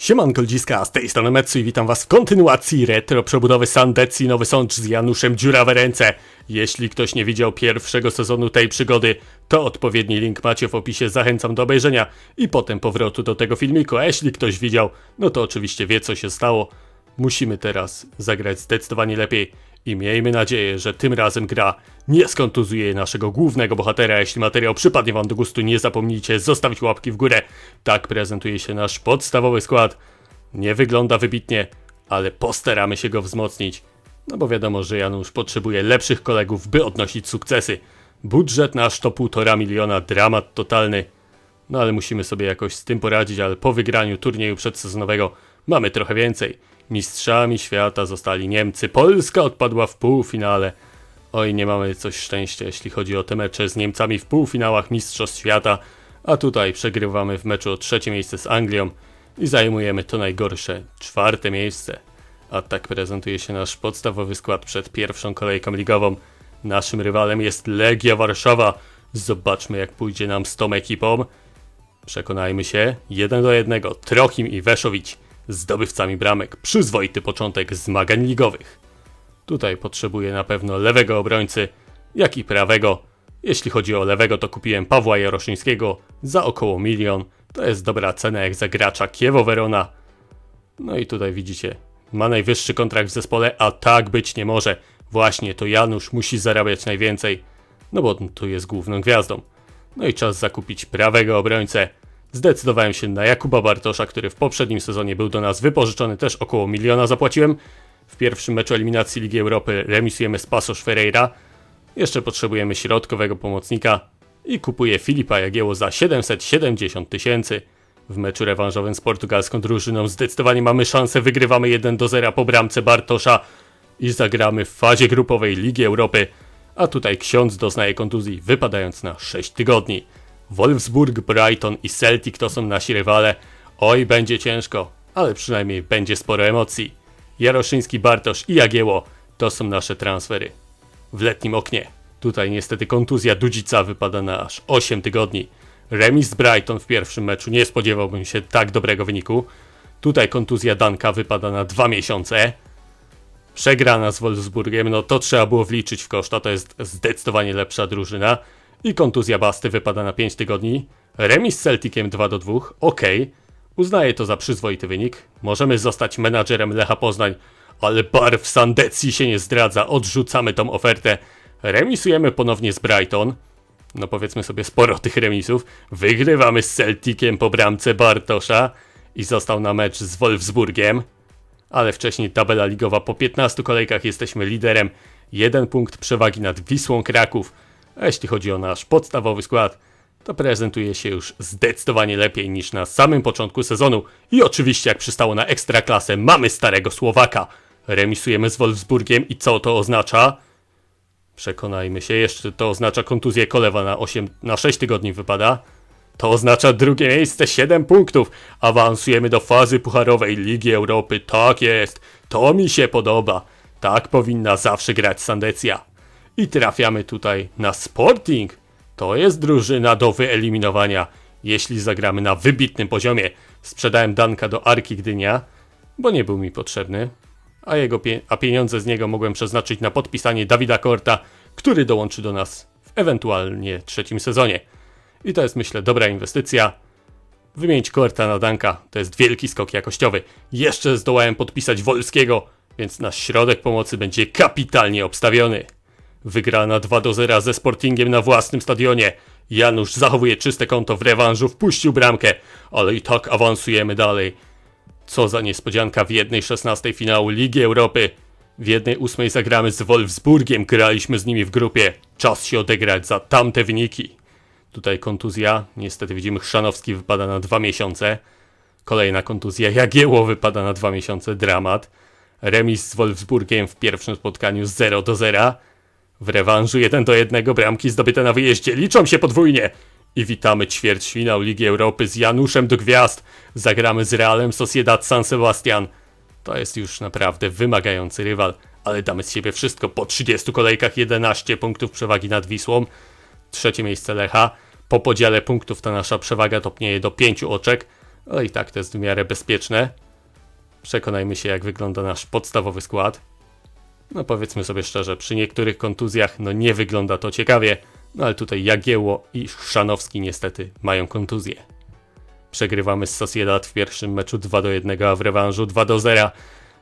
Siemanko ludziska, z tej strony Metsu i witam was w kontynuacji retro przebudowy Sandecji Nowy Sącz z Januszem Dziurawe Ręce. Jeśli ktoś nie widział pierwszego sezonu tej przygody, to odpowiedni link macie w opisie, zachęcam do obejrzenia i potem powrotu do tego filmiku, a jeśli ktoś widział, no to oczywiście wie co się stało. Musimy teraz zagrać zdecydowanie lepiej i miejmy nadzieję, że tym razem gra nie skontuzuje naszego głównego bohatera. Jeśli materiał przypadnie wam do gustu, nie zapomnijcie zostawić łapki w górę. Tak prezentuje się nasz podstawowy skład. Nie wygląda wybitnie, ale postaramy się go wzmocnić. No bo wiadomo, że Janusz potrzebuje lepszych kolegów, by odnosić sukcesy. Budżet nasz to półtora miliona, dramat totalny. No ale musimy sobie jakoś z tym poradzić, ale po wygraniu turnieju przedsezonowego mamy trochę więcej. Mistrzami świata zostali Niemcy, Polska odpadła w półfinale. Oj, nie mamy coś szczęścia, jeśli chodzi o te mecze z Niemcami w półfinałach Mistrzostw Świata, a tutaj przegrywamy w meczu o trzecie miejsce z Anglią i zajmujemy to najgorsze, czwarte miejsce. A tak prezentuje się nasz podstawowy skład przed pierwszą kolejką ligową. Naszym rywalem jest Legia Warszawa. Zobaczmy jak pójdzie nam z tą ekipą. Przekonajmy się, jeden do jednego, Trochim i Weszowicz, zdobywcami bramek, przyzwoity początek zmagań ligowych. Tutaj potrzebuję na pewno lewego obrońcy, jak i prawego. Jeśli chodzi o lewego, to kupiłem Pawła Jaroszyńskiego za około milion. To jest dobra cena jak za gracza Kiewo Verona. No i tutaj widzicie, ma najwyższy kontrakt w zespole, a tak być nie może. Właśnie to Janusz musi zarabiać najwięcej, no bo tu jest główną gwiazdą. No i czas zakupić prawego obrońcę. Zdecydowałem się na Jakuba Bartosza, który w poprzednim sezonie był do nas wypożyczony, też około miliona zapłaciłem. W pierwszym meczu eliminacji Ligi Europy remisujemy z Pasos Ferreira. Jeszcze potrzebujemy środkowego pomocnika i kupuję Filipa Jagieło za 770 tysięcy. W meczu rewanżowym z portugalską drużyną zdecydowanie mamy szansę, wygrywamy 1 do 0 po bramce Bartosza i zagramy w fazie grupowej Ligi Europy. A tutaj ksiądz doznaje kontuzji, wypadając na 6 tygodni. Wolfsburg, Brighton i Celtic to są nasi rywale. Oj, będzie ciężko, ale przynajmniej będzie sporo emocji. Jaroszyński, Bartosz i Jagieło to są nasze transfery. W letnim oknie. Tutaj niestety kontuzja Dudzica wypada na aż 8 tygodni. Remis z Brighton w pierwszym meczu, nie spodziewałbym się tak dobrego wyniku. Tutaj kontuzja Danka wypada na 2 miesiące. Przegrana z Wolfsburgiem, no to trzeba było wliczyć w koszta, to jest zdecydowanie lepsza drużyna. I kontuzja Basty wypada na 5 tygodni. Remis z Celticiem 2 do 2, ok. Uznaję to za przyzwoity wynik. Możemy zostać menadżerem Lecha Poznań, ale barw Sandecji się nie zdradza. Odrzucamy tą ofertę. Remisujemy ponownie z Brighton. No powiedzmy sobie sporo tych remisów. Wygrywamy z Celticiem po bramce Bartosza i został na mecz z Wolfsburgiem. Ale wcześniej tabela ligowa po 15 kolejkach jesteśmy liderem. Jeden punkt przewagi nad Wisłą Kraków. A jeśli chodzi o nasz podstawowy skład, to prezentuje się już zdecydowanie lepiej niż na samym początku sezonu. I oczywiście, jak przystało na ekstraklasę, mamy starego Słowaka. Remisujemy z Wolfsburgiem i co to oznacza? Przekonajmy się, jeszcze to oznacza kontuzję Kolewa na, 8, na 6 tygodni wypada. To oznacza drugie miejsce, 7 punktów. Awansujemy do fazy pucharowej Ligi Europy. Tak jest, to mi się podoba. Tak powinna zawsze grać Sandecja. I trafiamy tutaj na Sporting. To jest drużyna do wyeliminowania, jeśli zagramy na wybitnym poziomie. Sprzedałem Danka do Arki Gdynia, bo nie był mi potrzebny, a, jego pie a pieniądze z niego mogłem przeznaczyć na podpisanie Dawida Korta, który dołączy do nas w ewentualnie trzecim sezonie. I to jest myślę dobra inwestycja. Wymienić Korta na Danka to jest wielki skok jakościowy. Jeszcze zdołałem podpisać Wolskiego, więc nasz środek pomocy będzie kapitalnie obstawiony. Wygrana 2 do 0 ze Sportingiem na własnym stadionie. Janusz zachowuje czyste konto w rewanżu, wpuścił bramkę, ale i tak awansujemy dalej. Co za niespodzianka w jednej 16 finału Ligi Europy. W jednej zagramy z Wolfsburgiem, graliśmy z nimi w grupie. Czas się odegrać za tamte wyniki. Tutaj kontuzja, niestety widzimy Chrzanowski wypada na dwa miesiące. Kolejna kontuzja, Jagieło wypada na dwa miesiące, dramat. Remis z Wolfsburgiem w pierwszym spotkaniu 0 do 0. W rewanżu 1 do 1 bramki zdobyte na wyjeździe liczą się podwójnie. I witamy ćwierćfinał Ligi Europy z Januszem do gwiazd. Zagramy z Realem Sociedad San Sebastian. To jest już naprawdę wymagający rywal, ale damy z siebie wszystko. Po 30 kolejkach 11 punktów przewagi nad Wisłą. Trzecie miejsce Lecha. Po podziale punktów ta nasza przewaga topnieje do 5 oczek. Ale i tak to jest w miarę bezpieczne. Przekonajmy się, jak wygląda nasz podstawowy skład. No powiedzmy sobie szczerze, przy niektórych kontuzjach no nie wygląda to ciekawie, no ale tutaj Jagiełło i Chrzanowski niestety mają kontuzję. Przegrywamy z Sociedad w pierwszym meczu 2 do 1, a w rewanżu 2 do 0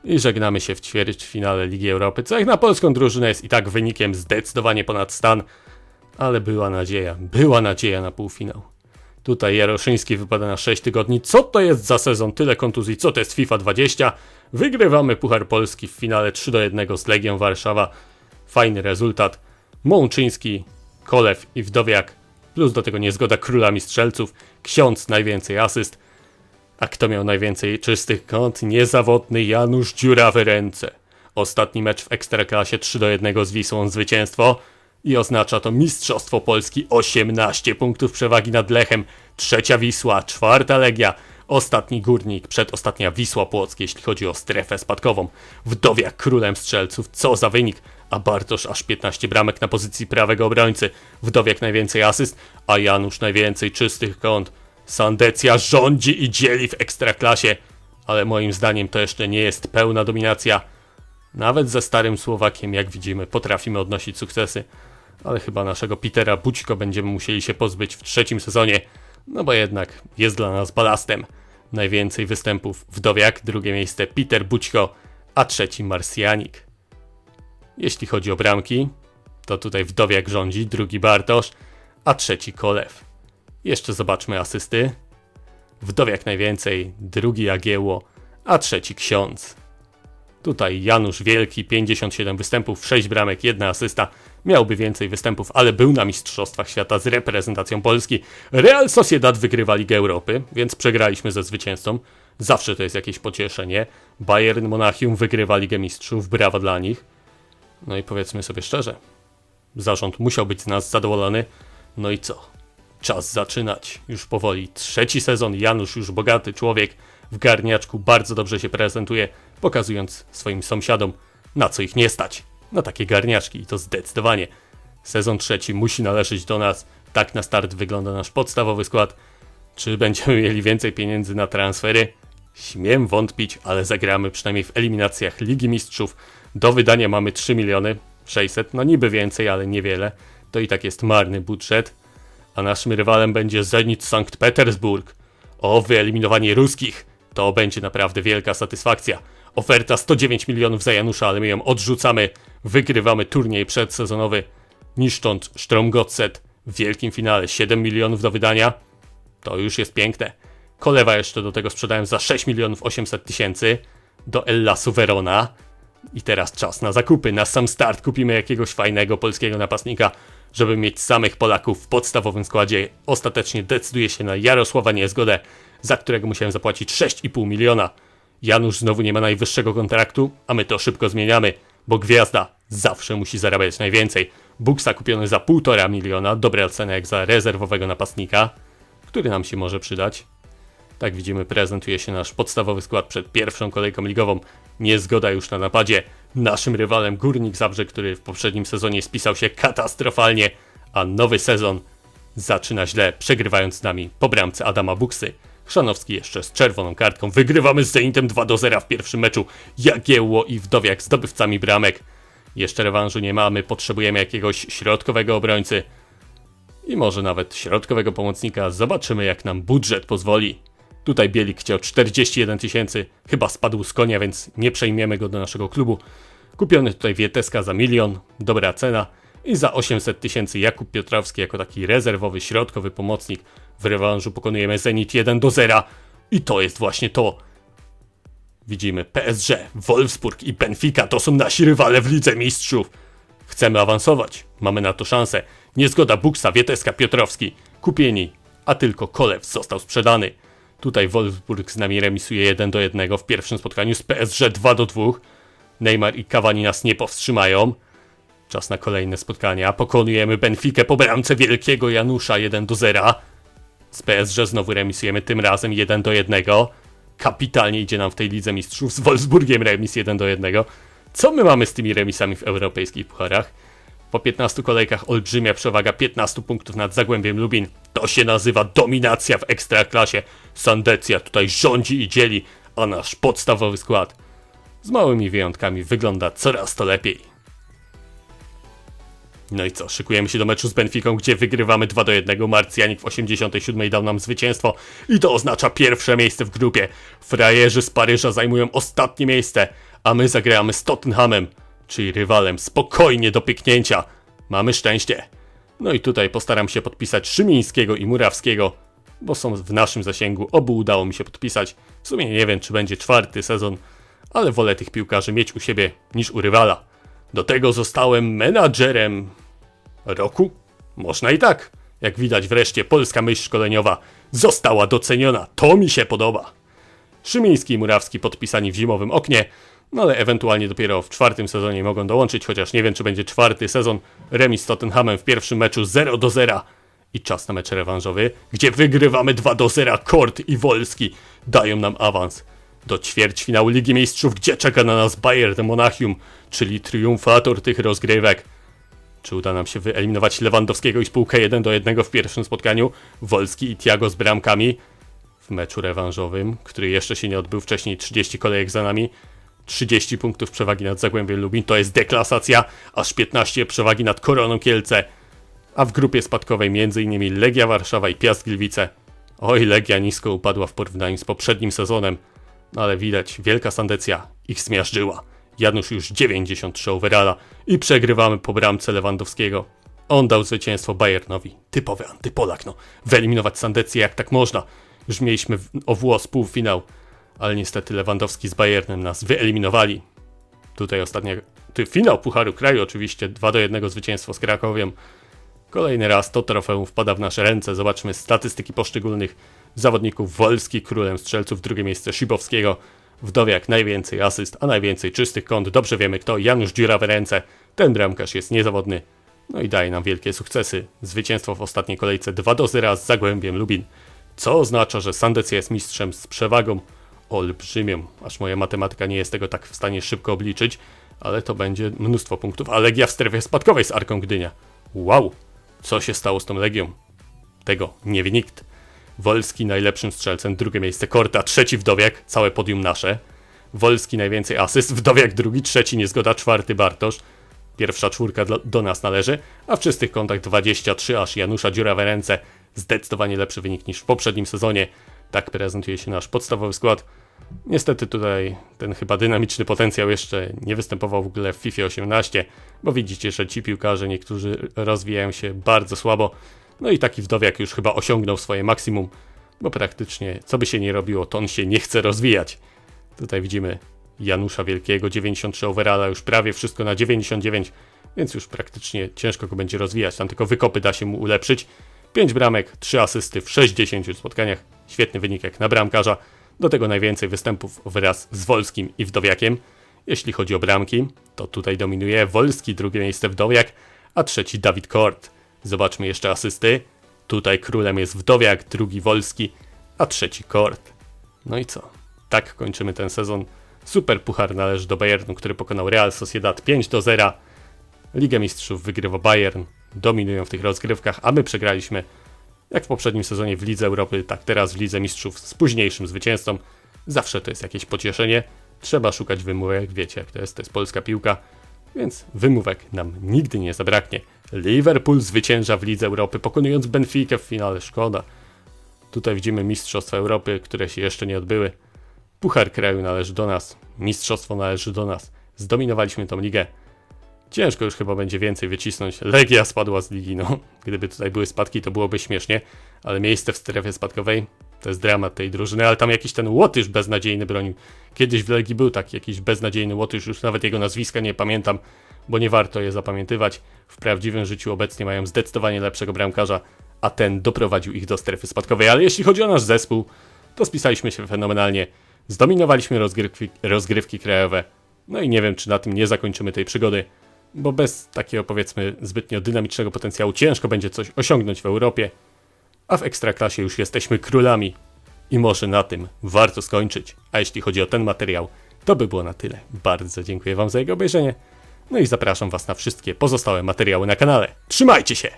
i żegnamy się w ćwierćfinale Ligi Europy, co jak na polską drużynę jest i tak wynikiem zdecydowanie ponad stan, ale była nadzieja, była nadzieja na półfinał. Tutaj Jaroszyński wypada na 6 tygodni. Co to jest za sezon? Tyle kontuzji. Co to jest FIFA 20? Wygrywamy Puchar Polski w finale 3 do 1 z Legią Warszawa. Fajny rezultat. Mączyński, Kolew i Wdowiak. Plus do tego niezgoda królami strzelców. Ksiądz najwięcej asyst. A kto miał najwięcej czystych kąt? Niezawodny Janusz Dziurawy ręce. Ostatni mecz w Ekstraklasie 3 do 1 z Wisłą zwycięstwo. I oznacza to Mistrzostwo Polski 18 punktów przewagi nad Lechem, trzecia Wisła, czwarta Legia, ostatni Górnik, przedostatnia Wisła Płock, jeśli chodzi o strefę spadkową. Wdowiak królem strzelców, co za wynik, a Bartosz aż 15 bramek na pozycji prawego obrońcy. Wdowiak najwięcej asyst, a Janusz najwięcej czystych kąt. Sandecja rządzi i dzieli w Ekstraklasie, ale moim zdaniem to jeszcze nie jest pełna dominacja. Nawet ze starym Słowakiem, jak widzimy, potrafimy odnosić sukcesy ale chyba naszego Petera Bućko będziemy musieli się pozbyć w trzecim sezonie, no bo jednak jest dla nas balastem. Najwięcej występów Wdowiak, drugie miejsce Peter Bućko, a trzeci Marsjanik. Jeśli chodzi o bramki, to tutaj Wdowiak rządzi, drugi Bartosz, a trzeci Kolew. Jeszcze zobaczmy asysty. Wdowiak najwięcej, drugi Jagiełło, a trzeci Ksiądz. Tutaj Janusz Wielki, 57 występów, 6 bramek, 1 asysta. Miałby więcej występów, ale był na Mistrzostwach Świata z reprezentacją Polski. Real Sociedad wygrywa Ligę Europy, więc przegraliśmy ze zwycięzcą. Zawsze to jest jakieś pocieszenie. Bayern Monachium wygrywa Ligę Mistrzów, brawa dla nich. No i powiedzmy sobie szczerze, zarząd musiał być z nas zadowolony. No i co? Czas zaczynać. Już powoli. Trzeci sezon. Janusz już bogaty człowiek w garniaczku bardzo dobrze się prezentuje, pokazując swoim sąsiadom, na co ich nie stać. Na takie garniaczki i to zdecydowanie. Sezon trzeci musi należeć do nas. Tak na start wygląda nasz podstawowy skład. Czy będziemy mieli więcej pieniędzy na transfery? Śmiem wątpić, ale zagramy przynajmniej w eliminacjach Ligi Mistrzów. Do wydania mamy 3 miliony 600, no niby więcej, ale niewiele. To i tak jest marny budżet. A naszym rywalem będzie Zenit Sankt Petersburg. O wyeliminowanie ruskich. To będzie naprawdę wielka satysfakcja. Oferta 109 milionów za Janusza, ale my ją odrzucamy. Wygrywamy turniej przedsezonowy, niszcząc Stromgotset w wielkim finale. 7 milionów do wydania. To już jest piękne. Kolewa jeszcze do tego sprzedałem za 6 milionów 800 tysięcy do Ellasu Verona. I teraz czas na zakupy. Na sam start kupimy jakiegoś fajnego polskiego napastnika, żeby mieć samych Polaków w podstawowym składzie. Ostatecznie decyduje się na Jarosława Niezgodę za którego musiałem zapłacić 6,5 miliona. Janusz znowu nie ma najwyższego kontraktu, a my to szybko zmieniamy, bo gwiazda zawsze musi zarabiać najwięcej. Buksa kupiony za 1,5 miliona, dobra cena jak za rezerwowego napastnika, który nam się może przydać. Tak widzimy, prezentuje się nasz podstawowy skład przed pierwszą kolejką ligową. Niezgoda już na napadzie. Naszym rywalem Górnik Zabrze, który w poprzednim sezonie spisał się katastrofalnie, a nowy sezon zaczyna źle, przegrywając z nami po bramce Adama Buksy. Chrzanowski jeszcze z czerwoną kartką. Wygrywamy z Zenitem 2 do 0 w pierwszym meczu. Jagiełło i Wdowiak zdobywcami bramek. Jeszcze rewanżu nie mamy, potrzebujemy jakiegoś środkowego obrońcy. I może nawet środkowego pomocnika. Zobaczymy jak nam budżet pozwoli. Tutaj Bielik chciał 41 tysięcy, chyba spadł z konia, więc nie przejmiemy go do naszego klubu. Kupiony tutaj Wieteska za milion, dobra cena. I za 800 tysięcy Jakub Piotrowski jako taki rezerwowy, środkowy pomocnik. W rewanżu pokonujemy Zenit 1 do 0. I to jest właśnie to. Widzimy PSG, Wolfsburg i Benfica to są nasi rywale w Lidze Mistrzów. Chcemy awansować. Mamy na to szansę. Niezgoda Buksa, Wieteska, Piotrowski. Kupieni, a tylko Kolew został sprzedany. Tutaj Wolfsburg z nami remisuje 1 do 1 w pierwszym spotkaniu z PSG 2 do 2. Neymar i Cavani nas nie powstrzymają. Czas na kolejne spotkania. Pokonujemy Benfikę po bramce wielkiego Janusza 1 do 0. Z PSG znowu remisujemy tym razem 1 do 1. Kapitalnie idzie nam w tej Lidze Mistrzów. Z Wolfsburgiem remis 1 do 1. Co my mamy z tymi remisami w europejskich pucharach? Po 15 kolejkach olbrzymia przewaga 15 punktów nad Zagłębiem Lubin. To się nazywa dominacja w ekstraklasie. Sandecja tutaj rządzi i dzieli, a nasz podstawowy skład z małymi wyjątkami wygląda coraz to lepiej. No i co, szykujemy się do meczu z Benficą, gdzie wygrywamy 2 do 1. Marsjanik w 87 dał nam zwycięstwo i to oznacza pierwsze miejsce w grupie. Frajerzy z Paryża zajmują ostatnie miejsce, a my zagramy z Tottenhamem, czyli rywalem spokojnie do pyknięcia. Mamy szczęście. No i tutaj postaram się podpisać Szymińskiego i Murawskiego, bo są w naszym zasięgu. Obu udało mi się podpisać. W sumie nie wiem, czy będzie czwarty sezon, ale wolę tych piłkarzy mieć u siebie niż u rywala. Do tego zostałem menadżerem roku? Można i tak. Jak widać wreszcie polska myśl szkoleniowa została doceniona. To mi się podoba. Szymiński i Murawski podpisani w zimowym oknie, no ale ewentualnie dopiero w czwartym sezonie mogą dołączyć, chociaż nie wiem czy będzie czwarty sezon. Remis z Tottenhamem w pierwszym meczu 0 do 0 i czas na mecz rewanżowy, gdzie wygrywamy 2 do 0. Kort i Wolski dają nam awans do ćwierćfinału Ligi Mistrzów, gdzie czeka na nas Bayern Monachium, czyli triumfator tych rozgrywek. Czy uda nam się wyeliminować Lewandowskiego i spółkę 1 do 1 w pierwszym spotkaniu? Wolski i Thiago z bramkami w meczu rewanżowym, który jeszcze się nie odbył wcześniej, 30 kolejek za nami. 30 punktów przewagi nad Zagłębiem Lubin to jest deklasacja, aż 15 przewagi nad Koroną Kielce. A w grupie spadkowej m.in. Legia Warszawa i Piast Gliwice. Oj, Legia nisko upadła w porównaniu z poprzednim sezonem. Ale widać, wielka sandecja ich zmiażdżyła. Janusz już 93 overalla i przegrywamy po bramce Lewandowskiego. On dał zwycięstwo Bayernowi. Typowy antypolak, no. Wyeliminować Sandecję jak tak można. Już mieliśmy o włos półfinał, ale niestety Lewandowski z Bayernem nas wyeliminowali. Tutaj ostatnia, ty finał Pucharu Kraju oczywiście, 2 do 1 zwycięstwo z Krakowiem. Kolejny raz to trofeum wpada w nasze ręce. Zobaczmy statystyki poszczególnych zawodników. Wolski królem strzelców, drugie miejsce Szybowskiego. Wdowiak najwięcej asyst, a najwięcej czystych kąt. Dobrze wiemy kto. Janusz Dziurawe ręce. Ten bramkarz jest niezawodny. No i daje nam wielkie sukcesy. Zwycięstwo w ostatniej kolejce 2 do 0 z Zagłębiem Lubin. Co oznacza, że Sandecja jest mistrzem z przewagą olbrzymią. Aż moja matematyka nie jest tego tak w stanie szybko obliczyć. Ale to będzie mnóstwo punktów. A Legia w strefie spadkowej z Arką Gdynia. Wow! Co się stało z tą Legią? Tego nie wie nikt. Wolski najlepszym strzelcem, drugie miejsce Korta, trzeci Wdowiak, całe podium nasze. Wolski najwięcej asyst, Wdowiak drugi, trzeci Niezgoda, czwarty Bartosz. Pierwsza czwórka do nas należy, a w czystych kątach 23 aż Janusza Dziurawe ręce. Zdecydowanie lepszy wynik niż w poprzednim sezonie. Tak prezentuje się nasz podstawowy skład. Niestety tutaj ten chyba dynamiczny potencjał jeszcze nie występował w ogóle w FIFA 18, bo widzicie, że ci piłkarze niektórzy rozwijają się bardzo słabo. No i taki wdowiak już chyba osiągnął swoje maksimum, bo praktycznie co by się nie robiło, to on się nie chce rozwijać. Tutaj widzimy Janusza Wielkiego, 93 overalla, już prawie wszystko na 99, więc już praktycznie ciężko go będzie rozwijać, tam tylko wykopy da się mu ulepszyć. 5 bramek, 3 asysty w 60 spotkaniach, świetny wynik jak na bramkarza. Do tego najwięcej występów wraz z Wolskim i Wdowiakiem. Jeśli chodzi o bramki, to tutaj dominuje Wolski, drugie miejsce Wdowiak, a trzeci Dawid Kort. Zobaczmy jeszcze asysty. Tutaj królem jest Wdowiak, drugi Wolski, a trzeci Kort. No i co? Tak kończymy ten sezon. Super puchar należy do Bayernu, który pokonał Real Sociedad 5 do 0. Ligę Mistrzów wygrywa Bayern. Dominują w tych rozgrywkach, a my przegraliśmy jak w poprzednim sezonie w Lidze Europy, tak teraz w Lidze Mistrzów z późniejszym zwycięzcą. Zawsze to jest jakieś pocieszenie. Trzeba szukać wymówek, wiecie jak to jest, to jest polska piłka, więc wymówek nam nigdy nie zabraknie. Liverpool zwycięża w Lidze Europy, pokonując Benfica w finale, szkoda. Tutaj widzimy Mistrzostwa Europy, które się jeszcze nie odbyły. Puchar kraju należy do nas, mistrzostwo należy do nas. Zdominowaliśmy tą ligę. Ciężko już chyba będzie więcej wycisnąć. Legia spadła z ligi, no. Gdyby tutaj były spadki, to byłoby śmiesznie, ale miejsce w strefie spadkowej to jest dramat tej drużyny, ale tam jakiś ten Łotysz beznadziejny bronił. Kiedyś w Legii był taki jakiś beznadziejny Łotysz, już nawet jego nazwiska nie pamiętam, bo nie warto je zapamiętywać. W prawdziwym życiu obecnie mają zdecydowanie lepszego bramkarza, a ten doprowadził ich do strefy spadkowej. Ale jeśli chodzi o nasz zespół, to spisaliśmy się fenomenalnie. Zdominowaliśmy rozgrywki, rozgrywki krajowe. No i nie wiem, czy na tym nie zakończymy tej przygody bo bez takiego powiedzmy zbytnio dynamicznego potencjału ciężko będzie coś osiągnąć w Europie, a w ekstraklasie już jesteśmy królami. I może na tym warto skończyć. A jeśli chodzi o ten materiał, to by było na tyle. Bardzo dziękuję Wam za jego obejrzenie. No i zapraszam Was na wszystkie pozostałe materiały na kanale. Trzymajcie się!